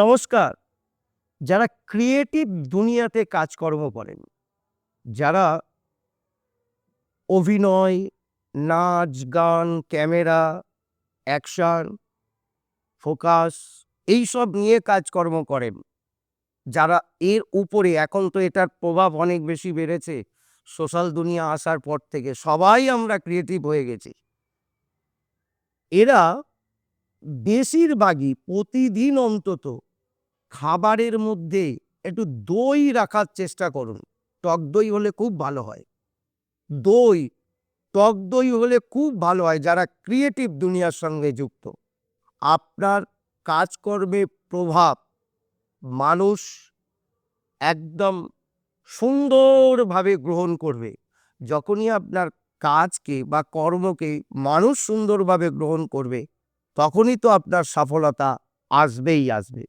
নমস্কার। যারা ক্রিয়েটিভ দুনিয়াতে কাজকর্ম করেন, যারা অভিনয়, নাচ, গান, ক্যামেরা, অ্যাকশন, ফোকাস এইসব নিয়ে কাজকর্ম করেন, যারা এর উপরে, এখন তো এটার প্রভাব অনেক বেশি বেড়েছে, সোশ্যাল দুনিয়া আসার পর থেকে সবাই আমরা ক্রিয়েটিভ হয়ে গেছি। এরা বেশিরভাগই প্রতিদিন অন্তত খাবারের মধ্যে একটু দই রাখার চেষ্টা করুন। টক দই হলে খুব ভালো হয়। দই, টক দই হলে খুব ভালো হয় যারা ক্রিয়েটিভ দুনিয়ার সঙ্গে যুক্ত। আপনার কাজকর্মে প্রভাব মানুষ একদম সুন্দরভাবে গ্রহণ করবে। যখনই আপনার কাজকে বা কর্মকে মানুষ সুন্দরভাবে গ্রহণ করবে তখনই তো আপনার সফলতা আসবেই আসবে।